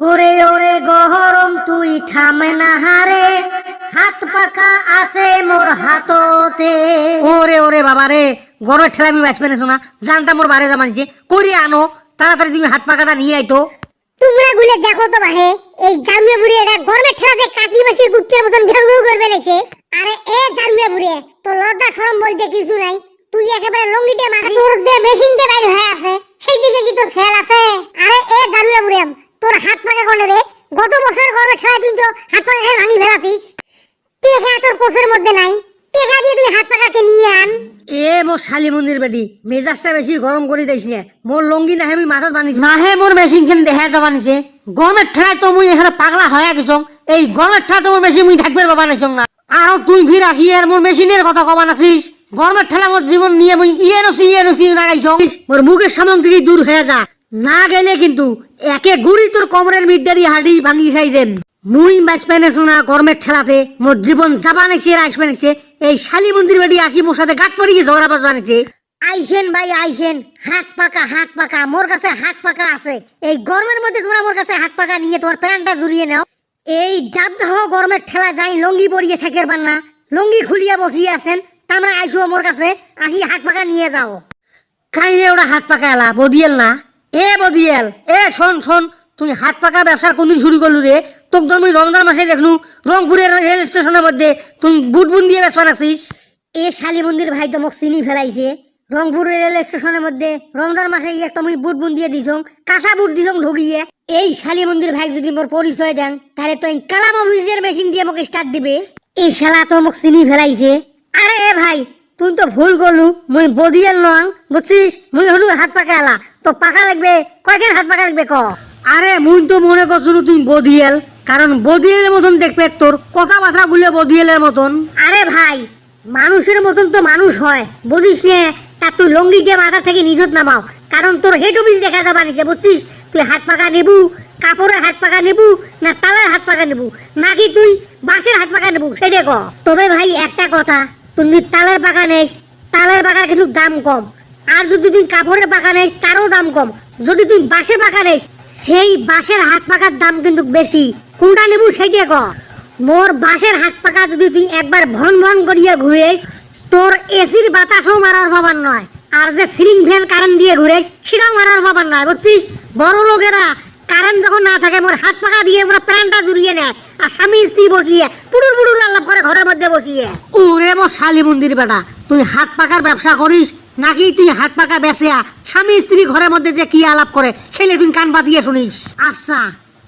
ওরে ওরে গহরম তুই থামে না হারে। হাত পাকা আছে মোর হাততে। ওরে ওরে বাবা রে গরমের ঠেলা আমি বাঁচবে না শোনা জানটা মোর বারে জামানিছে করি আনো তাড়াতাড়ি তুমি হাত পাকাটা নিয়ে আইতো তোমরা গুলে দেখো তো বাহে এই জামিয়া বুড়ি এটা গরমের ঠেলাতে কাটি বাসি কুত্তের মতন ঘেউ ঘেউ করবে লাগছে আরে এ জামিয়া বুড়ি তো লজ্জা শরম বলতে কিছু নাই। তুই একেবারে লঙ্গিতে মাথা তোর দিয়ে মেশিনটা বাইরে হয়ে আছে সেই দিকে কি তোর খেয়াল আছে? আরে এ জামিয়া বুড়ি তোর হাত পাকা কোনে রে গত বছর গরমের ঠেলা তুই তো হাত পাকা খেয়ে ভাঙি ফেলাছিস টেকা তোর কোষের মধ্যে নাই। টেকা দিয়ে তুই হাত পাকাকে নিয়ে আন। এ মোর শালি মন্দির বেটি মেজাজটা বেশি গরম করে দিস না? মোর লঙ্গি না আমি মাথাত বানিস না হে মোর মেশিন খেন দেখা যাবা নিছে। গরমের ঠেলায় তো মুই এখানে পাগলা হয়ে গেছং। এই গরমের ঠেলা তো মোর বেশি মুই থাকবে বাবা নাইছং না। আর তুই ফির আসি আর মোর মেশিনের কথা কবা নাছিস। গরমের ঠেলা মোর জীবন নিয়ে মুই ইয়ে নসি ইয়ে নসি লাগাইছং মোর মুখের সামন থেকে দূর হয়ে যা। না গেলে কিন্তু একে গুড়ি তোর কোমরের মিডারি হাড়ি ভাঙি খাই দেন। মুই বাঁচবে না শোনা গরমের ঠেলাতে মোর জীবন নাইছে আর আসবে নাইছে। এই শালি মন্দির বেটি আসি মোর সাথে গাঁট পড়ি গিয়ে ঝগড়া বাজবা নাইছে। আইসেন ভাই আইসেন। হাত পাকা হাত পাকা মোর কাছে হাত পাকা আছে। এই গরমের মধ্যে তোমরা মোর কাছে হাত পাকা নিয়ে তোমার প্যান্টটা জুড়িয়ে নাও। এই দাবদাহ গরমের ঠেলা যাই লঙ্গি পরিয়ে থাকে না লঙ্গি খুলিয়া বসিয়ে আছেন তোমরা আইসো মোর কাছে আসি হাত পাকা নিয়ে যাও। কাইরে ওরা হাত পাকা এলা বদিয়েল না। এ বদিয়াল এ শোন শোন তুই হাত পাকা ব্যবসার কোনদিন শুরু করলু রে? তোকে তো আমি রমজান মাসে দেখলু রংপুরের রেল স্টেশনের মধ্যে তুই বুট বুন দিয়ে ব্যবসা রাখছিস এ শালি মন্দির ভাই তো মোক চিনি ফেলাইছে। রংপুর রেল স্টেশনের মধ্যে রমজান মাসে ইয়ে তুমি বুট বুন দিয়ে দিছং কাঁচা বুট দিছং ঢুকিয়ে। এই শালি মন্দির ভাই যদি মোর পরিচয় দেন তাহলে তুই কালাম অফিসের মেশিন দিয়ে মোক স্টার্ট দিবে। এই শালা তো মোক চিনি ফেলাইছে। আরে এ ভাই তুই তো ভুল করলু মুই বদিয়াল নং বুঝছিস? মুই হলু হাত পাকা এলা তো পাকা লাগবে কয়দিন হাত পাকা লাগবে ক? আরে মুই তো মনে করছিল তুই বদিয়েল কারণ বদিয়েলের মতন দেখবে তোর কথাবার্তা বলে বদিয়েলের মতন। আরে ভাই মানুষের মতন তো মানুষ হয় বুঝিস নে? তা তুই লঙ্গি দিয়ে মাথা থেকে নিজত নামাও কারণ তোর হেড অফিস দেখা যাবা নিচে বুঝছিস? তুই হাত পাকা নেবু কাপড়ের হাত পাকা নেবু না তালের হাত পাকা নেবু নাকি তুই বাঁশের হাত পাকা নেবু সেটা ক। তবে ভাই একটা কথা তুমি তালের পাকা নেস তালের পাকার কিন্তু দাম কম। আর যদি তুমি কাপড়ের পাকা নেস তারও দাম কম। যদি তুই বাঁশের পাকা নেস সেই বাঁশের হাত পাকার দাম কিন্তু বেশি। কোনটা নেবু সেইটা ক। মোর বাঁশের হাত পাকা যদি তুই একবার ভন ভন করিয়া ঘুরেস তোর এসির বাতাসও মারার বাবার নয়। আর যে সিলিং ফ্যান কারেন্ট দিয়ে ঘুরেস সেটাও মারার বাবার নয়, বুঝছিস? বড় লোকেরা কারেন্ট যখন না থাকে, মোর হাত পাকা দিয়ে ওরা প্রাণটা জুড়িয়ে নেয়। আর স্বামী স্ত্রী বসিয়ে পুরুর পুরুর আলাপ করে ঘরের মধ্যে বসিয়ে। ওরে মোর শালি মন্দির বেটা তুই হাত পাকার ব্যবসা করিস নাকি তুই হাত পাকা বেচেয়া স্বামী স্ত্রী ঘরের মধ্যে যে কি আলাপ করে ছেলে তুই কান পাতিয়ে শুনিস। আচ্ছা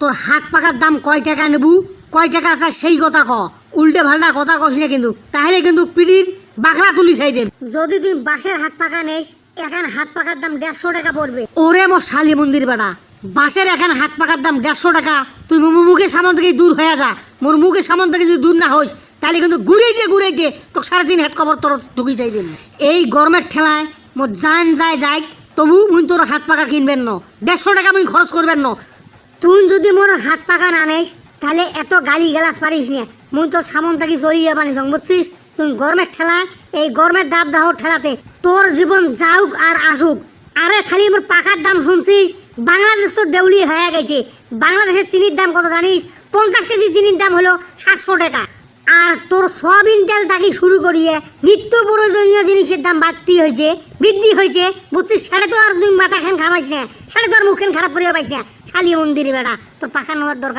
তোর হাত পাকার দাম কয় টাকা নেবু? কয় টাকা আছে সেই কথা ক। উল্টে ভাল্টা কথা কস না কিন্তু তাহলে কিন্তু পিড়ির বাখলা তুলি চাই দেন যদি তুই বাঁশের হাত পাকা নেস এখন হাত পাকার দাম দেড়শো টাকা পড়বে। ওরে মোর শালি মন্দির বেটা বাসের এখন হাত পাকার দাম দেড়শো টাকা তুই মুখের সামন থেকে দূর হয়ে যা। মোর মুখের সামন থেকে যদি দূর না হইস তাহলে কিন্তু ঘুরে দিয়ে ঘুরে দিয়ে তোকে সাড়ে তিন হাত কবর তোর ঢুকি যাই দিন। এই গরমের ঠেলায় মোর জান যায় যাই তবু মুই তোর হাত পাকা কিনবেন ন। দেড়শো টাকা মুই খরচ করবেন ন। তুই যদি মোর হাত পাকা না নেস, তাহলে এত গালি গালাস পারিস না। মুই তোর সামন থেকে চলিয়ে বানিস বুঝছিস? তুই গরমের ঠেলা এই গরমের দাব দাহ ঠেলাতে তোর জীবন যাউক আর আসুক। আরে খালি মোর পাকার দাম শুনছিস? বাংলাদেশ তো দেউলি হয়ে গেছে। বাংলাদেশের চিনির দাম কত জানিস? পঞ্চাশ কেজি চিনির দাম হলো সাতশো টাকা। আর তোর সয়াবিন তেল থাকি শুরু করিয়ে নিত্য প্রয়োজনীয় জিনিসের দাম বাড়তি হয়েছে, বৃদ্ধি হয়েছে। বুঝছিস? সেটা তো আর তুই মাথা খান খাবাইস না। সেটা তো আর মুখ খান খারাপ করিয়া পাইস না। শালি মন্দিরে বেড়া, তোর পাখা নেওয়ার দরকার